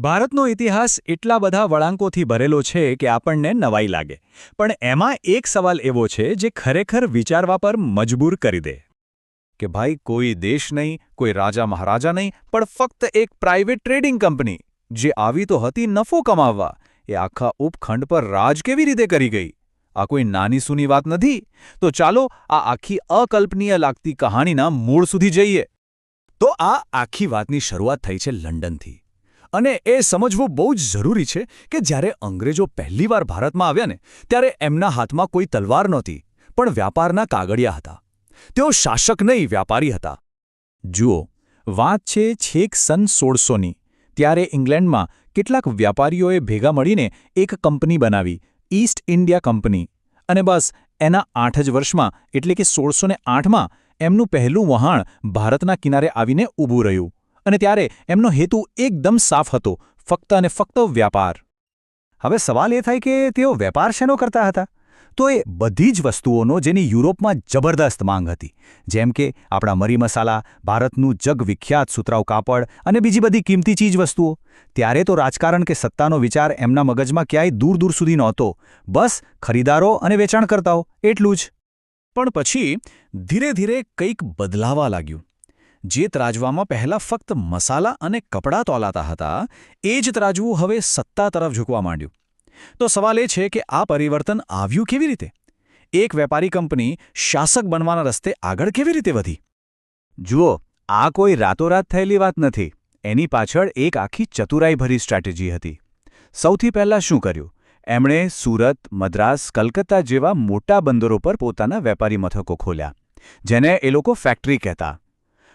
ભારતનો ઇતિહાસ એટલા બધા વળાંકોથી ભરેલો છે કે આપણને નવાઈ લાગે. પણ એમાં એક સવાલ એવો છે જે ખરેખર વિચારવા પર મજબૂર કરી દે. કે ભાઈ, કોઈ દેશ નહીં, કોઈ રાજા મહારાજા નહીં, પણ ફક્ત એક પ્રાઇવેટ ટ્રેડિંગ કંપની, જે આવી તો હતી નફો કમાવવા, એ આખા ઉપખંડ પર રાજ કેવી રીતે કરી ગઈ? આ કોઈ નાની સૂની વાત નથી? તો ચાલો આ આખી અકલ્પનીય લાગતી કહાણીના મૂળ સુધી જઈએ. તો આ આખી વાતની શરૂઆત થઈ છે લંડનથી. અને એ સમજવું બહુ જ જરૂરી છે કે જ્યારે અંગ્રેજો પહેલીવાર ભારતમાં આવ્યા ને, ત્યારે એમના હાથમાં કોઈ તલવાર નહોતી, પણ વ્યાપારના કાગળિયા હતા. તેઓ શાસક નહીં, વ્યાપારી હતા. જુઓ, વાત છે છેક સન સોળસોની, ત્યારે ઇંગ્લેન્ડમાં કેટલાક વ્યાપારીઓએ ભેગા મળીને એક કંપની બનાવી, ઈસ્ટ ઇન્ડિયા કંપની. અને બસ, એના આઠ જ વર્ષમાં, એટલે કે સોળસો ને આઠમાં, એમનું પહેલું વહાણ ભારતના કિનારે આવીને ઊભું રહ્યું. અને ત્યારે એમનો હેતુ એકદમ સાફ હતો, ફક્ત અને ફક્ત વ્યાપાર. હવે સવાલ એ થાય કે તેઓ વેપાર શેનો કરતા હતા? તો એ બધી જ વસ્તુઓનો જેની યુરોપમાં જબરદસ્ત માંગ હતી, જેમ કે આપણા મરી મસાલા, ભારતનું જગવિખ્યાત સુતરાઉ કાપડ અને બીજી બધી કિંમતી ચીજવસ્તુઓ ત્યારે તો રાજકારણ કે સત્તાનો વિચાર એમના મગજમાં ક્યાંય દૂર દૂર સુધી નહોતો. બસ ખરીદારો અને વેચાણકર્તાઓ, એટલું જ. પણ પછી ધીરે ધીરે કંઈક બદલાવા લાગ્યું. જે ત્રાજવામાં પહેલાં ફક્ત મસાલા અને કપડાં તોલાતા હતા, એ જ ત્રાજવું હવે સત્તા તરફ ઝૂકવા માંડ્યું. તો સવાલ એ છે કે આ પરિવર્તન આવ્યું કેવી રીતે? એક વેપારી કંપની શાસક બનવાના રસ્તે આગળ કેવી રીતે વધી? જુઓ, આ કોઈ રાતોરાત થયેલી વાત નથી. એની પાછળ એક આખી ચતુરાઈભરી સ્ટ્રેટેજી હતી. સૌથી પહેલાં શું કર્યું? એમણે સુરત, મદ્રાસ, કલકત્તા જેવા મોટા બંદરો પર પોતાના વેપારી મથકો ખોલ્યા, જેને એ લોકો ફેક્ટરી કહેતા.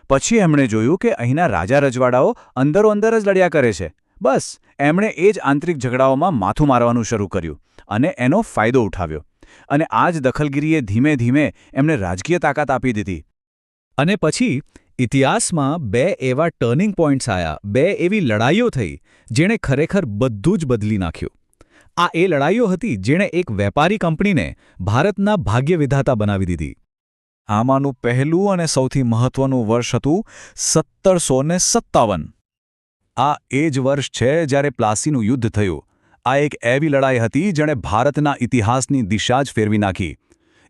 પછી એમણે જોયું કે અહીંના રાજા રજવાડાઓ અંદરો અંદર જ લડ્યા કરે છે. બસ, એમણે એ જ આંતરિક ઝઘડાઓમાં માથું મારવાનું શરૂ કર્યું અને એનો ફાયદો ઉઠાવ્યો. અને આ જ દખલગીરીએ ધીમે ધીમે એમને રાજકીય તાકાત આપી દીધી. અને પછી, ઇતિહાસમાં બે એવા ટર્નિંગ પોઈન્ટ્સ આવ્યા બે એવી લડાઈઓ થઈ, જેણે ખરેખર બધું જ બદલી નાખ્યું. આ એ લડાઈઓ હતી જેણે એક વેપારી કંપનીને ભારતના ભાગ્યવિધાતા બનાવી દીધી. આમાંનું પહેલું અને સૌથી મહત્વનું વર્ષ હતું સત્તરસો સત્તાવન. આ એ જ વર્ષ છે જ્યારે પ્લાસીનું યુદ્ધ થયું. આ એક એવી લડાઈ હતી જેણે ભારતના ઇતિહાસની દિશા જ ફેરવી નાખી.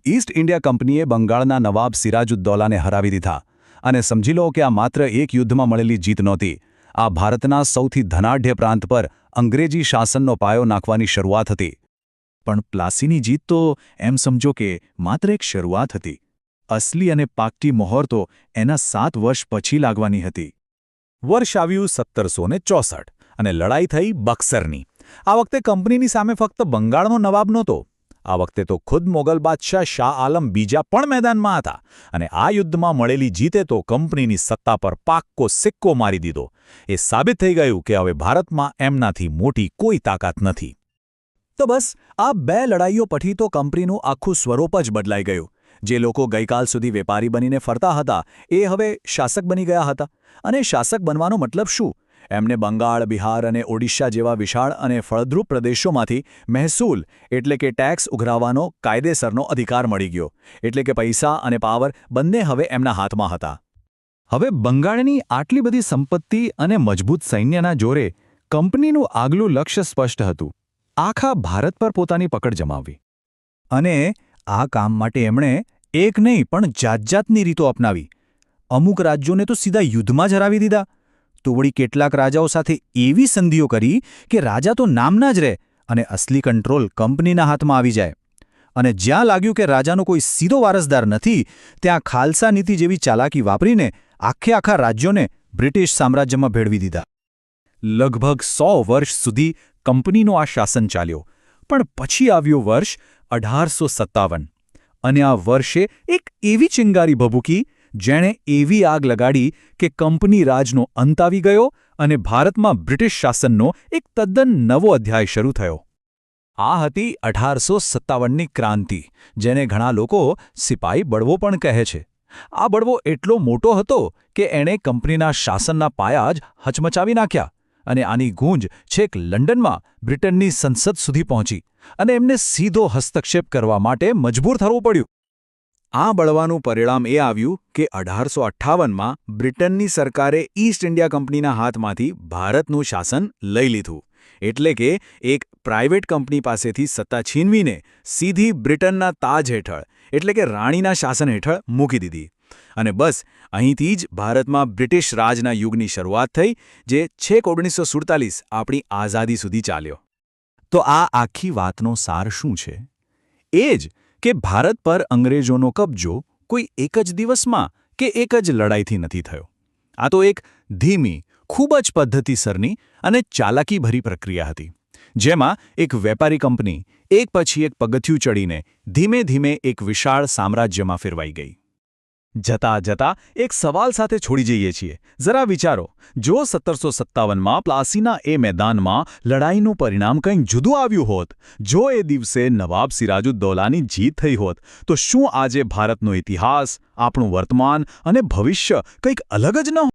ઈસ્ટ ઇન્ડિયા કંપનીએ બંગાળના નવાબ સિરાજુદ્દૌલાને હરાવી દીધા. અને સમજી લો કે આ માત્ર એક યુદ્ધમાં મળેલી જીત નહોતી. આ ભારતના સૌથી ધનાઢ્ય પ્રાંત પર અંગ્રેજી શાસનનો પાયો નાખવાની શરૂઆત હતી. પણ પ્લાસીની જીત તો એમ સમજો કે માત્ર એક શરૂઆત હતી. અસલી અને પાકટી મહોર તો એના સાત વર્ષ પછી લાગવાની હતી. વર્ષ આવ્યું સત્તરસો ચોસઠ અને લડાઈ થઈ બક્સરની. આ વખતે કંપનીની સામે ફક્ત બંગાળનો નવાબ નહોતો. આ વખતે તો ખુદ મોગલ બાદશાહ શાહ આલમ બીજા પણ મેદાનમાં હતા અને આ યુદ્ધમાં મળેલી જીતે તો કંપનીની સત્તા પર પાક્કો સિક્કો મારી દીધો. એ સાબિત થઈ ગયું કે હવે ભારતમાં એમનાથી મોટી કોઈ તાકાત નથી. તો બસ, આ બે લડાઈઓ પછી તો કંપનીનું આખું સ્વરૂપ જ બદલાઈ ગયું. જે લોકો ગઈકાલ સુધી વેપારી બનીને ફરતા હતા, એ હવે શાસક બની ગયા હતા. અને શાસક બનવાનો મતલબ શું? એમને બંગાળ, બિહાર અને ઓડિશા જેવા વિશાળ અને ફળદ્રુપ પ્રદેશોમાંથી મહેસૂલ, એટલે કે ટેક્સ ઉઘરાવવાનો કાયદેસરનો અધિકાર મળી ગયો. એટલે કે પૈસા અને પાવર બંને હવે એમના હાથમાં હતા. હવે બંગાળની આટલી બધી સંપત્તિ અને મજબૂત સૈન્યના જોરે કંપનીનું આગલું લક્ષ્ય સ્પષ્ટ હતું. આખા ભારત પર પોતાની પકડ જમાવવી. અને આ કામ માટે એમણે એક નહીં, પણ જાતજાતની રીતો અપનાવી. અમુક રાજ્યોને તો સીધા યુદ્ધમાં જ હરાવી દીધા. તો વળી કેટલાક રાજાઓ સાથે એવી સંધિઓ કરી કે રાજા તો નામના જ રહે અને અસલી કંટ્રોલ કંપનીના હાથમાં આવી જાય. અને જ્યાં લાગ્યું કે રાજાનો કોઈ સીધો વારસદાર નથી, ત્યાં ખાલસા નીતિ જેવી ચાલાકી વાપરીને આખે આખા રાજ્યોને બ્રિટિશ સામ્રાજ્યમાં ભેળવી દીધા. લગભગ સો વર્ષ સુધી કંપનીનો આ શાસન ચાલ્યો. પણ પછી આવ્યું વર્ષ અઢારસો સત્તાવન. અને આ વર્ષે એક એવી ચિંગારી ભભૂકી, જેણે એવી આગ લગાડી કે કંપની રાજનો અંત આવી ગયો અને ભારતમાં બ્રિટિશ શાસનનો એક તદ્દન નવો અધ્યાય શરૂ થયો. આ હતી અઢારસો સત્તાવનની ક્રાંતિ, જેને ઘણા લોકો સિપાઈ બળવો પણ કહે છે. આ બળવો એટલો મોટો હતો કે એણે કંપનીના શાસનના પાયા જ હચમચાવી નાખ્યા. અને આની ગૂંજ છેક લંડનમાં બ્રિટનની સંસદ સુધી પહોંચી અને એમને સીધો હસ્તક્ષેપ કરવા માટે મજબૂર થવું પડ્યું. આ બળવાનું પરિણામ એ આવ્યું કે અઢારસો અઠ્ઠાવનમાં બ્રિટનની સરકારે ઈસ્ટ ઇન્ડિયા કંપનીના હાથમાંથી ભારતનું શાસન લઈ લીધું. એટલે કે એક પ્રાઇવેટ કંપની પાસેથી સત્તા છીનવીને સીધી બ્રિટનના તાજ હેઠળ, એટલે કે રાણીના શાસન હેઠળ મૂકી દીધી. અને બસ, અહીંથી જ ભારતમાં બ્રિટિશ રાજના યુગની શરૂઆત થઈ, જે છેક ઓગણીસો સુડતાલીસ આપણી આઝાદી સુધી ચાલ્યો. તો આ આખી વાતનો સાર શું છે? એ જ કે ભારત પર અંગ્રેજોનો કબજો કોઈ એક જ દિવસમાં કે એક જ લડાઈથી નથી થયો. આ તો એક ધીમી, ખૂબ જ પદ્ધતિસરની અને ચાલાકીભરી પ્રક્રિયા હતી, જેમાં એક વેપારી કંપની એક પછી એક પગથિયું ચડીને ધીમે ધીમે એક વિશાળ સામ્રાજ્યમાં ફેરવાઈ ગઈ. જતા જતા એક સવાલ સાથે છોડી જઈએ છીએ. જરા વિચારો, જો સત્તરસો સત્તાવનમાં પ્લાસીના એ મેદાનમાં લડાઈનું પરિણામ કંઈક જુદું આવ્યું હોત, જો એ દિવસે નવાબ સિરાજુદ્દૌલાની જીત થઈ હોત, તો શું આજે ભારતનો ઇતિહાસ, આપણું વર્તમાન અને ભવિષ્ય કંઈક અલગ જ ન